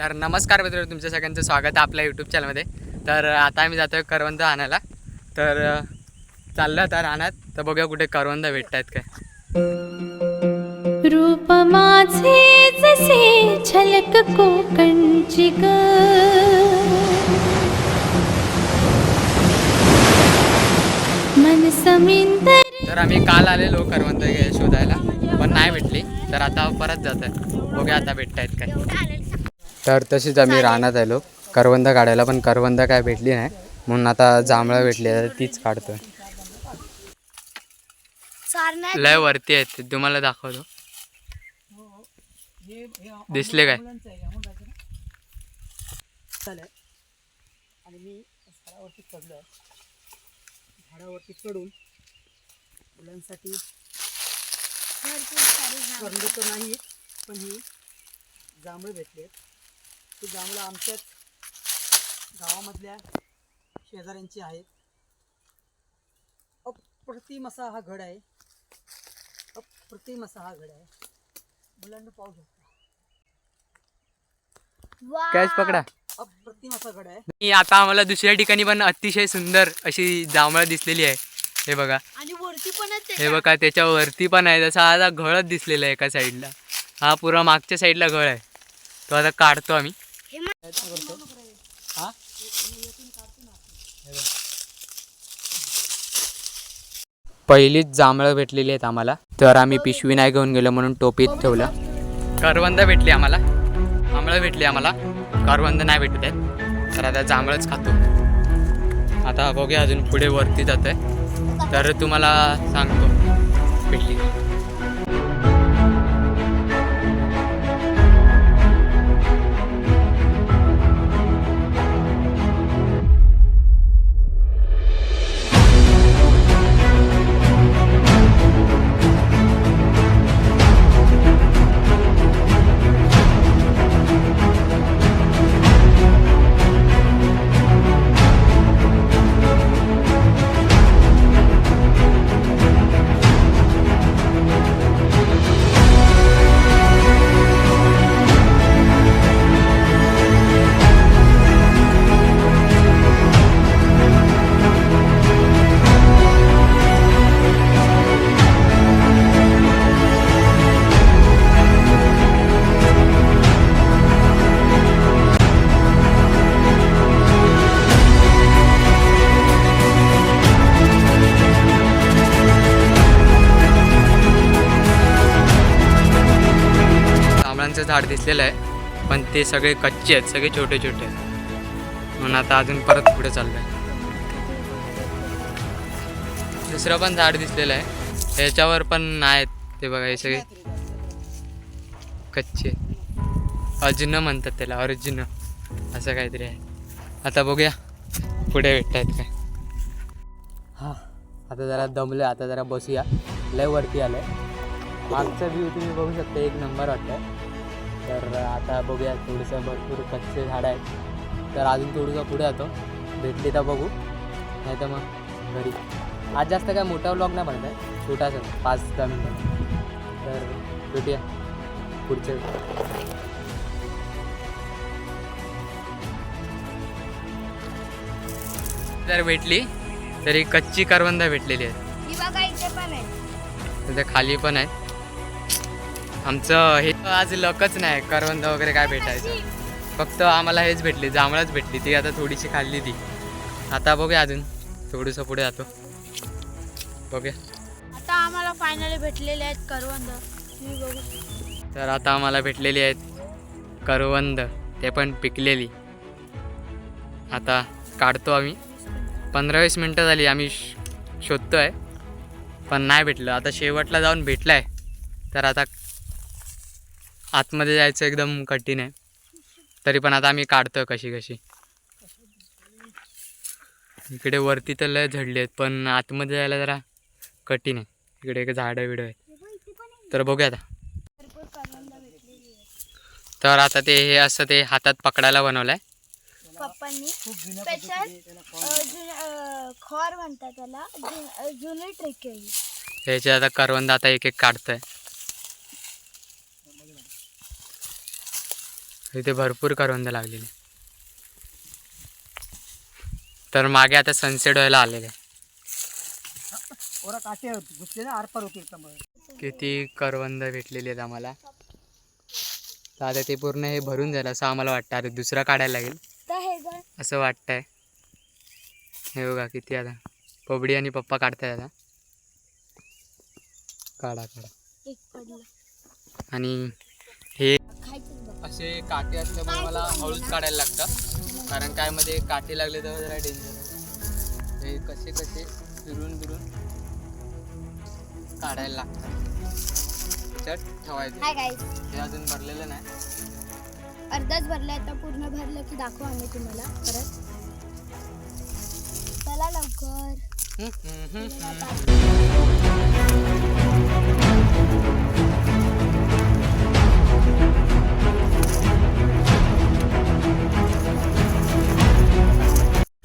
तर नमस्कार मित्रांनो तुमच्या सगळ्यांचं स्वागत आहे आपल्या यूट्यूब चॅनलमध्ये तर आता आम्ही जातो आहे करवंद आणायला. तर चाललं आता रानात. तर बघूया कुठे करवंद भेटत आहेत काय. रूप माझे जसे झलक कोकणची ग. मन समिंदर तर आम्ही काल आलेलो करवंद शोधायला पण नाही भेटली. तर आता परत जात आहे बघूया आता भेटत आहेत काय तर तशीच आम्ही रानात आलो करवंद काढायला पण करवंद काय भेटली नाही. म्हणून आता जांभळं भेटली आहे, तर तीच काढतोय. लय वरती आहेत ते तुम्हाला दाखवतो. दिसले काय? आणि मी झाडावरती चढलो आहे झाडावरती चढून मुलांसाठी नाही पण ही जांभळं भेटली आहेत. ही जांभळं आमच्याच गावामधल्या शेजाऱ्यांची आहेत. अप्रतिम असा हा घड आहे. अप्रतिम असा हा घड आहे. मुलांना पाहू शकता. कॅच पकडा. अप्रतिम असा घड आहे. आणि आता आम्हाला दुसऱ्या ठिकाणी पण अतिशय सुंदर अशी जांभळं दिसलेली आहे. हे बघा. आणि वरती पण हे बघा त्याच्या वरती पण आहे. जसा आता घळच दिसलेला आहे एका साईडला हा पुरा मागच्या साईडला घळ आहे. तो आता काढतो आम्ही. हा? पहिलीच जांभळं भेटलेली आहेत आम्हाला. तर आम्ही पिशवी नाही घेऊन गेलो म्हणून टोपीत ठेवलं. करवंद भेटली आम्हाला. जांभळं भेटली आम्हाला. करवंद नाही भेटत आहेत तर आता जांभळंच खातो. आता बघूया अजून पुढे वरती जात आहे तर तुम्हाला सांगतो. भेटली. नारळाचं झाड दिसलेलं आहे पण ते सगळे कच्चे आहेत सगळे छोटे छोटे आहेत. म्हणून आता अजून परत पुढे चाललंय. दुसरं पण झाड दिसलेलं आहे. ह्याच्यावर पण आहेत ते बघा हे सगळे कच्चे. अर्जुन म्हणतात त्याला अर्जुन असं काहीतरी आहे. आता बघूया पुढे भेटतायत काय. हां आता जरा दमलं आता जरा बसूया. लय वरती आलं मागचा व्ह्यू तुम्ही बघू शकता एक नंबर वाटतं तर आता बघूया थोडंसं भरपूर कच्चे झाडं आहेत. तर अजून थोडंसं पुढे जातो. भेटली तर बघू. नाही तर मग घरी. आज जास्त काय मोठा व्लॉग नाही बनत आहे. छोटासा पाच दहा मिनटं तर भेटूया. पुढच्या जर भेटली तरी कच्ची करवंद भेटलेली आहे. इथे खाली पण आहे आमचं हे आज लकच नाही करवंद वगैरे काय भेटायचं. फक्त आम्हाला हेच भेटली जांभळच भेटली ती आता थोडीशी खाल्ली ती. आता बघूया अजून थोडंसं पुढे जातो. बघूया. आता आम्हाला फायनली भेटलेले आहेत करवंद. तर आता आम्हाला भेटलेली आहेत करवंद ते पण पिकलेली. आता काढतो आम्ही. पंधरा वीस मिनटं झाली आम्ही श- शोधतोय. पण नाही भेटलं. आता शेवटला जाऊन भेटलं आहे तर आता आतमध्ये जायचं एकदम कठीण आहे. तरी पण आता आम्ही काढतोय कशी कशी. इकडे वरती तर लय झडले आहेत पण आतमध्ये जायला जरा कठीण आहे. इकडे एक झाडं बिडं आहेत. तर बघूया आता. तर आता ते हे असं ते हातात पकडायला पप्पांनी स्पेशल त्याला खाऊन खॉर म्हणतात त्याला जुनी ट्रिक आहे ही. ह्याचे आता करवंद आता एक एक काढतोय. इथे भरपूर करवंद लागलेले. तर मागे आता सनसेट व्हायला आलेले. ओरा काटे होते घुसले ना आरपार होते एकदम किती करवंद भेटलेली आहेत आम्हाला. तर आता ते पूर्ण हे भरून झालं असं आम्हाला वाटतं. आता दुसरा काढायला लागेल. हे असं वाटतंय. हे बघा किती आता. पबडी आणि पप्पा काढताय आता. काढा काढा. एक पडलं. आणि असे काटे असल्यामुळे मला हळूच काढायला लागतं कारण काय मध्ये काटे लागले तर जरा डेंजर हे कसे कसे फिरून फिरून काढायला लागतात. त्याच्यात ठेवायचे. हे अजून भरलेलं नाही. अर्धाच भरलं आता पूर्ण भरलं की दाखवू आम्ही तुम्हाला परत. चला लवकर.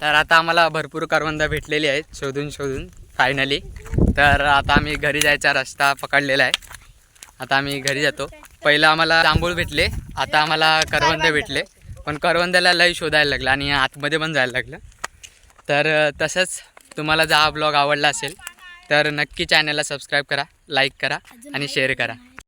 तर आता आम्हाला भरपूर करवंद भेटलेली आहेत शोधून शोधून फायनली तर आता आम्ही घरी जायचा रस्ता पकडलेला आहे. आता आम्ही घरी जातो. पहिलं आम्हाला जांभूळ भेटले आता आम्हाला करवंद भेटले. पण करवंदाला लई शोधायला लागलं आणि आतमध्ये पण जायला लागलं. तर तसंच तुम्हाला जर हा ब्लॉग आवडला असेल तर नक्की चॅनलला सबस्क्राईब करा लाईक करा आणि शेअर करा.